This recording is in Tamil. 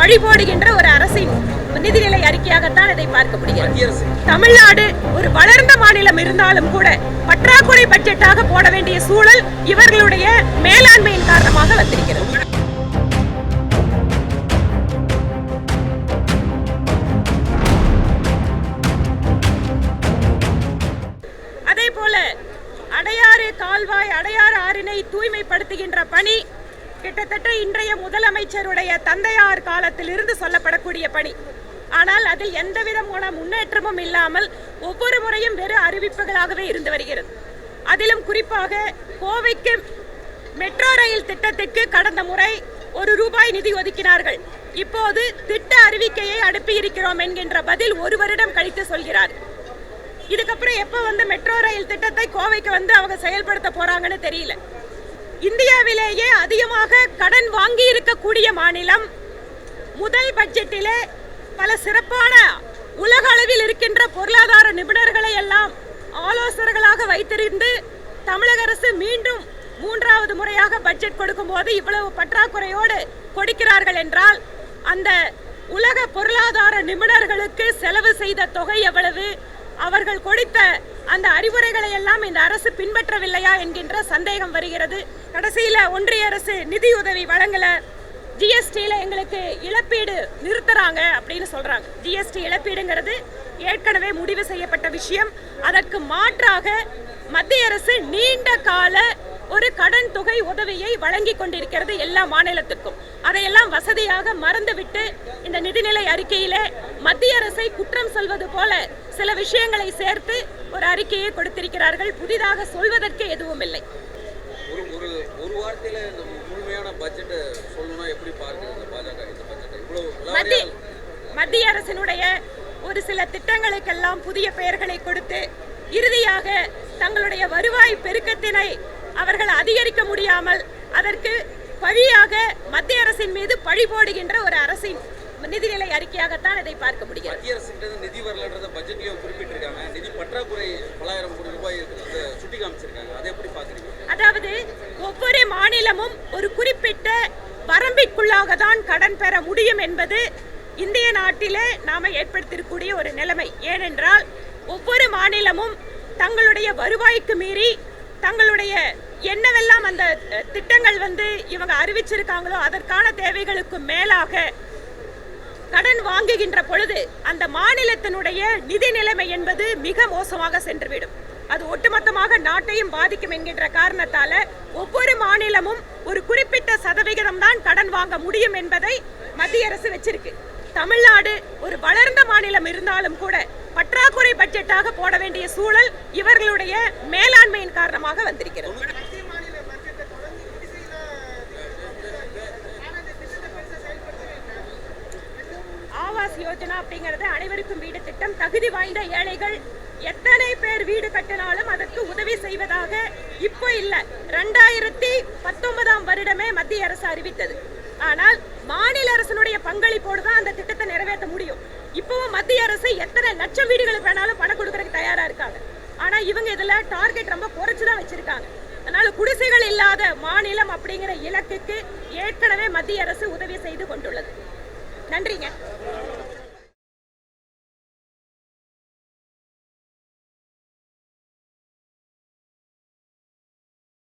பழி போடுகின்ற ஒரு அரசின் நிதிநிலை அறிக்கையாகத்தான் இதை பார்க்க முடிகிறது தமிழ்நாடு ஒரு வளர்ந்த மாநிலம் இருந்தாலும் கூட பற்றாக்குறை பட்ஜெட்டாக போட வேண்டிய சூழல் இவர்களுடைய மேலாண்மையின் காரணமாக வந்திருக்கிறது. அதே போல அடையாறு கால்வாய் அடையாறு ஆறினை தூய்மைப்படுத்துகின்ற பணி கிட்டத்தட்ட இன்றைய முதலமைச்சருடைய தந்தையார் காலத்தில் இருந்து சொல்லப்படக்கூடிய பணி. ஆனால் அதில் எந்த விதமான முன்னேற்றமும் இல்லாமல் ஒவ்வொரு முறையும் வெறும் அறிவிப்புகளாகவே இருந்து வருகிறது. அதிலும் குறிப்பாக கோவைக்கு மெட்ரோ ரயில் திட்டத்திற்கு கடந்த முறை ஒரு ரூபாய் நிதி ஒதுக்கினார்கள். இப்போது திட்ட அறிவிக்கையை அனுப்பியிருக்கிறோம் என்கின்ற பதில் ஒரு வருடம் கழித்து சொல்கிறார். இதுக்கப்புறம் எப்போ வந்து மெட்ரோ ரயில் திட்டத்தை கோவைக்கு வந்து அவங்க செயல்படுத்த போறாங்கன்னு தெரியல. இந்தியாவிலேயே அதிகமாக கடன் வாங்கி இருக்கக்கூடிய மாநிலம் முதல் பட்ஜெட்டிலே பல சிறப்பான உலக அளவில் இருக்கின்ற பொருளாதார நிபுணர்களை எல்லாம் ஆலோசகர்களாக வைத்திருந்து தமிழக அரசு மீண்டும் மூன்றாவது முறையாக பட்ஜெட் கொடுக்கும்போது இவ்வளவு பற்றாக்குறையோடு கொடுக்கிறார்கள் என்றால் அந்த உலக பொருளாதார நிபுணர்களுக்கு செலவு செய்த தொகை எவ்வளவு? அவர்கள் கொடுத்த அந்த அறிவுரைகளை எல்லாம் இந்த அரசு பின்பற்றவில்லையா என்கின்ற சந்தேகம் வருகிறது. கடைசியில் ஒன்றிய அரசு நிதியுதவி வழங்கல. ஜிஎஸ்டியில் எங்களுக்கு இழப்பீடு நிறுத்துறாங்க அப்படின்னு சொல்கிறாங்க ஜிஎஸ்டி இழப்பீடுங்கிறது ஏற்கனவே முடிவு செய்யப்பட்ட விஷயம். அதற்கு மாற்றாக மத்திய அரசு நீண்ட கால ஒரு கடன் தொகை உதவியை வழங்கி கொண்டிருக்கிறது எல்லா மாநிலத்திற்கும் அதையெல்லாம் வசதியாக மறந்துவிட்டு இந்த நிதிநிலை அறிக்கையிலே மத்திய அரசை குற்றம் சொல்வது போல சில விஷயங்களை சேர்த்து ஒரு அறிக்கையை கொடுத்திருக்கிறார்கள். புதிதாக சொல்வதற்கு எதுவும் இல்லை மத்திய அரசினுடைய ஒரு சில திட்டங்களுக்கெல்லாம் புதிய பெயர்களை கொடுத்து இறுதியாக தங்களுடைய வருவாய் பெருக்கத்தினை அவர்கள் அதிகரிக்க முடியாமல் அதற்கு பழியாக மத்திய அரசின் மீது பழி போடுகின்ற ஒரு அரசின் நிதிநிலை அறிக்கையாகத்தான் இதை பார்க்க முடிகிறது. மத்திய இருந்து நிதி வரலன்றத பட்ஜெட்லயும் குறிப்பிட்டிருக்காங்க. நிதி பற்றாக்குறை பலாயிரம் கோடி ரூபாய் சுட்டி காமிச்சிருக்காங்க. அதை எப்படி பார்க்குறீங்க? அதாவது ஒவ்வொரு மாநிலமும் ஒரு குறிப்பிட்ட வரம்பிற்குள்ளாக தான் கடன் பெற முடியும் என்பது இந்திய நாட்டிலே நாம ஏற்படுத்தியிருக்கக்கூடிய ஒரு நிலைமை. ஏனென்றால் ஒவ்வொரு மாநிலமும் தங்களுடைய வருவாய்க்கு மீறி தங்களுடைய என்னவெல்லாம் அந்த திட்டங்கள் வந்து இவங்க அறிவிச்சிருக்காங்களோ அதற்கான தேவைகளுக்கு மேலாக கடன் வாங்குகின்ற பொழுது அந்த மாநிலத்தினுடைய நிதி நிலைமை என்பது மிக மோசமாக சென்றுவிடும். அது ஒட்டுமொத்தமாக நாட்டையும் பாதிக்கும் என்கின்ற காரணத்தால ஒவ்வொரு மாநிலமும் ஒரு குறிப்பிட்ட சதவிகிதம் தான் கடன் வாங்க முடியும் என்பதை மத்திய அரசு வச்சிருக்கு. தமிழ்நாடு ஒரு வளர்ந்த மாநிலம் இருந்தாலும் கூட பற்றாக்குறை பட்ஜெட்டாக போட வேண்டிய சூழல் இவர்களுடைய மேலாண்மையின் காரணமாக வந்திருக்கிறது. ஆவாஸ் யோஜனா அப்படிங்கிறது அனைவருக்கும் வீடு திட்டம். தகுதி வாய்ந்த ஏழைகள் எத்தனை பேர் வீடு கட்டினாலும் அதற்கு உதவி செய்வதாக இப்போ இல்லை. ரெண்டாயிரத்தி பத்தொன்பதாம் வருடமே மத்திய அரசு அறிவித்தது. ஆனால் மாநில அரசனுடைய பங்களிப்போடு தான் அந்த திட்டத்தை நிறைவேற்ற முடியும். இப்பவும் மத்திய அரசு எத்தனை லட்சம் வீடுகளுக்கு வேணாலும் பணம் கொடுக்கறதுக்கு தயாரா இருக்காங்க. ஆனா இவங்க இதுல டார்கெட் ரொம்ப குறைச்சு தான் வச்சிருக்காங்க. அதனால குடிசைகள் இல்லாத மாநிலம் அப்படிங்கிற இலக்குக்கு ஏற்கனவே மத்திய அரசு உதவி செய்து கொண்டுள்ளது. நன்றிங்க.